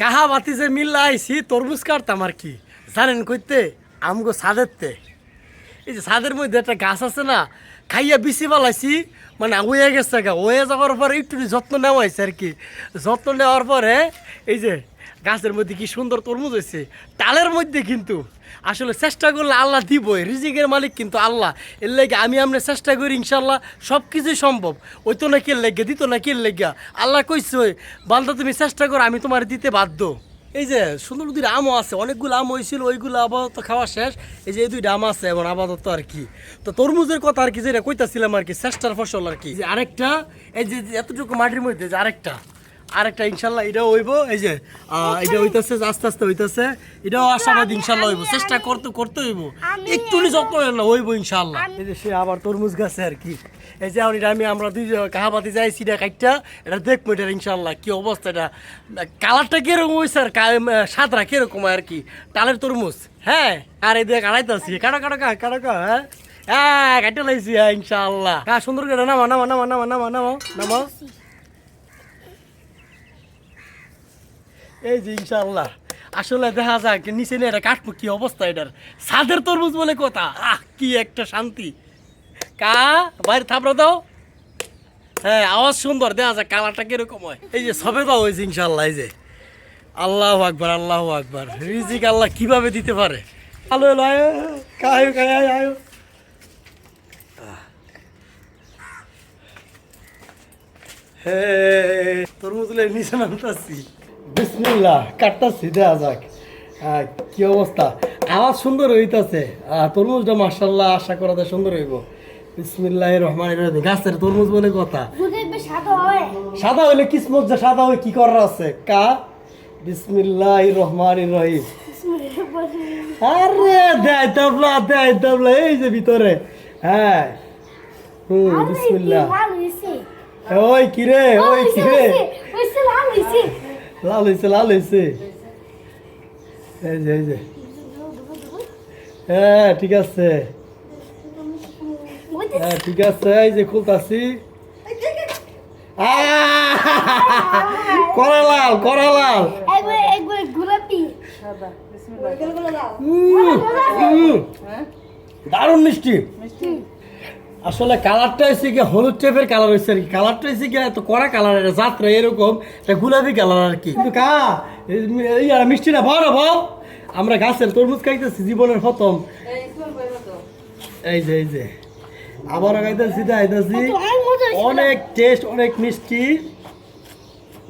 কাহা বাতি যে মিল্লা আইসি তরমুজ কাটতাম আর কি। জানেন কইতে, আমগো সাদেরতে এই যে সাদের মধ্যে একটা গাছ আছে না, খাইয়া বিচি পালাইছি মানে ওয়ে গেছে গা। হয়ে যাওয়ার পরে একটু যত্ন নেওয়া হয়েছে আর কি। যত্ন নেওয়ার পরে এই যে গাছের মধ্যে কি সুন্দর তরমুজ হয়েছে? টালের মধ্যে কিন্তু। আসলে চেষ্টা করলে আল্লাহ দিবই, রিজিকের মালিক কিন্তু আল্লাহ। এর লেগে আমি আমরা চেষ্টা করি ইনশাল্লাহ সব কিছুই সম্ভব। ওই তো না কে লেগে, দিত না কে লেগা। আল্লাহ কইছে, বান্দা তুমি চেষ্টা করো, আমি তোমার দিতে বাধ্য। এই যে সুন্দর দুইটা আমও আছে, অনেকগুলো আম হয়েছিল, ওইগুলো আপাতত খাওয়া শেষ। এই যে এই দুইটা আম আছে এবং আপাতত আর কি। তো তরমুজের কথা আর কি যেটা কইতাছিলাম আর কি, চেষ্টার ফসল আর কি। আরেকটা, এই যে এতটুকু মাটির মধ্যে যে আরেকটা। আরেকটা ইনশাল্লাহ এটাও হইব এই যে এটা হইতাছে আস্তে আস্তে হইতাছে এটাও আশাবাদ ইনশাল্লাহ হইব। চেষ্টা করতে করতে হইব। একটু যত্ন না হইব ইনশাল্লাহ। এই যে সে আবার তরমুজ গাছে আর কি। এই যে এটা আমি আমরা দুই কাহাবাতি যাই সিডা কাইটটা এটা দেখব এটা ইনশাল্লাহ কি অবস্থা এটা। কালারটা কীরকম হয়েছে আর সাদরা কীরকম আর কি? টালের তরমুজ হ্যাঁ? আর এই দিয়ে কাটাইতেছি কাটা কাটা কা কাটা কা হ্যাঁ? হ্যাঁ কাটে লাইছি হ্যাঁ ইনশাল্লাহ। হ্যাঁ সুন্দর করে নামা নামা নামা নামা নামা নামা নামা এই যে ইনশাল্লাহ আসলে দেখা যাক নিচে নিয়ে এটা কাটবো, কি অবস্থা এটার? সাদের তরমুজ বলে কথা। আহ, কি একটা শান্তি। কা, বাইরে থাপড়া দাও। হ্যাঁ আওয়াজ সুন্দর, দেখা যাক কালারটা কীরকম হয়। এই যে সবে দাও হয়েছে ইনশাল্লাহ এই যে। আল্লাহ আকবার আল্লাহ আকবার। রিজিক আল্লাহ কীভাবে দিতে পারে? আলো এলো আয়ো কায়ো কায় আয়ো হে, তরমুজ নিচে নামতাছি। বিসমিল্লাহ কাটতাছি দেখা যাক। কি অবস্থা? আওয়াজ সুন্দর হইতাছে। তরমুজটা মার্শাল্লাহ আশা করা যায় সুন্দর হইব। বিসমিল্লাহ রহমান রহিম। গাছের তরমুজ বলে কথা? সাদা সাদা হইলে কিসমত যে সাদা হয়ে কি করার আছে? কা? বিসমিল্লাহ রহমান রহিম। আরে দেয় তাবলা দেয় তাবলা এই যে ভিতরে। হ্যাঁ। হুম বিসমিল্লাহ। ওই কিরে ওই কিরে? লাল হয়েছে লাল হয়েছে এই যে এই যে। হ্যাঁ ঠিক আছে। হ্যাঁ ঠিক আছে এই যে খুলতাছি। আহ! করা লাল করা লাল। দারুণ মিষ্টি? আসলে কালারটা হচ্ছে কি হলুদ টাইপের কালার হচ্ছে আর কি। কালারটা হচ্ছে কি এত কড়া কালার এটা যাত্রা এরকম এটা গোলাপি কালার আর কি। কিন্তু কা এই- এই আর মিষ্টি না ভাও না ভাও আমরা গাছের তরমুজ খাইতেছি জীবনের প্রথম। এই যে এই যে। আবারও খাইতেছি খাইতেছি। হয়েছে। অনেক টেস্ট অনেক মিষ্টি।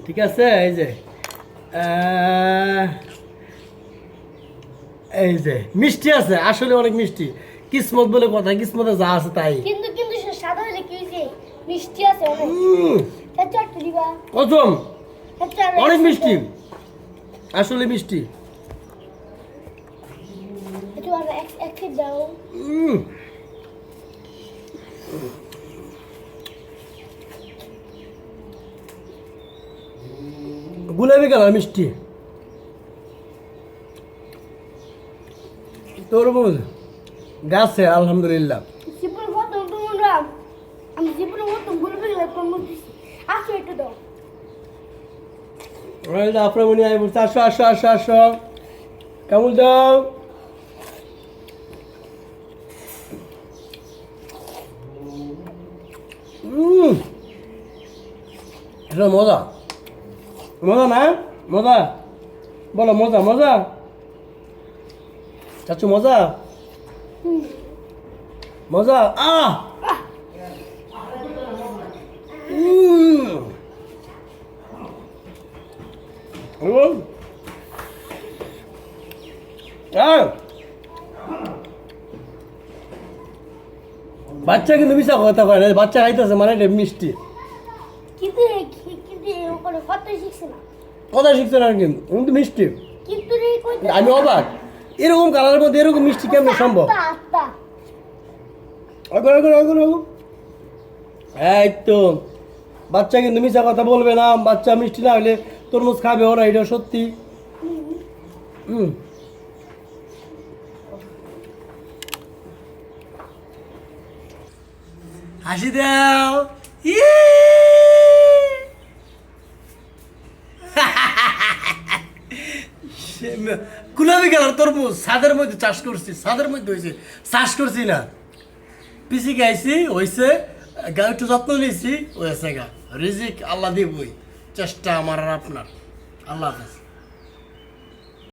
ঠিক আছে এই যে। এই যে মিষ্টি আছে আসলে অনেক মিষ্টি। কিসমত বলে কথা কিসমতে যা আছে তাই কিন্তু কিন্তু সে সাদা হলে কি হয়েছে মিষ্টি আছে অনেক। একটু দিবা প্রথম অনেক মিষ্টি। আসলে মিষ্টি। দাও। গুলাবি কালার মিষ্টি। তরমুজ গাছে আলহামদুলিল্লাহ। আমি জীবনে আসো একটু দাও। আপনার বলছে আসো আসো আসো আসো। কেমন যাও এটা মজা। মজা না? মজা? বলো মজা মজা? চাচু মজা? মজা? আহ! বাচ্চা কিন্তু মিশা কথা না বাচ্চা খাইতেছে মানে এটা মিষ্টি। কিন্তু কথা শিখছে না। কথা শিখছে না কিন্তু কিন্তু মিষ্টি। আমি অবাক। এরকম কালারের মধ্যে এরকম মিষ্টি কেমন সম্ভব? আগর আগর আগর আগর এই তো বাচ্চা কিন্তু মিশা কথা বলবে না, বাচ্চা মিষ্টি না হলে তরমুজ খাবে ওরা, এটা সত্যি। হাসি দাও। ইয়ে! গুলাবি গেল তরমুজ সাদের মধ্যে চাষ করছি সাদের মধ্যে হয়েছে। চাষ করছি না। পিসি গাইছি হয়েছে গা একটু যত্ন নিয়েছি হয়েছে গা। রিজিক আল্লাহ দিবই। চেষ্টা আমার আর আপনার। আল্লাহ হাফেজ।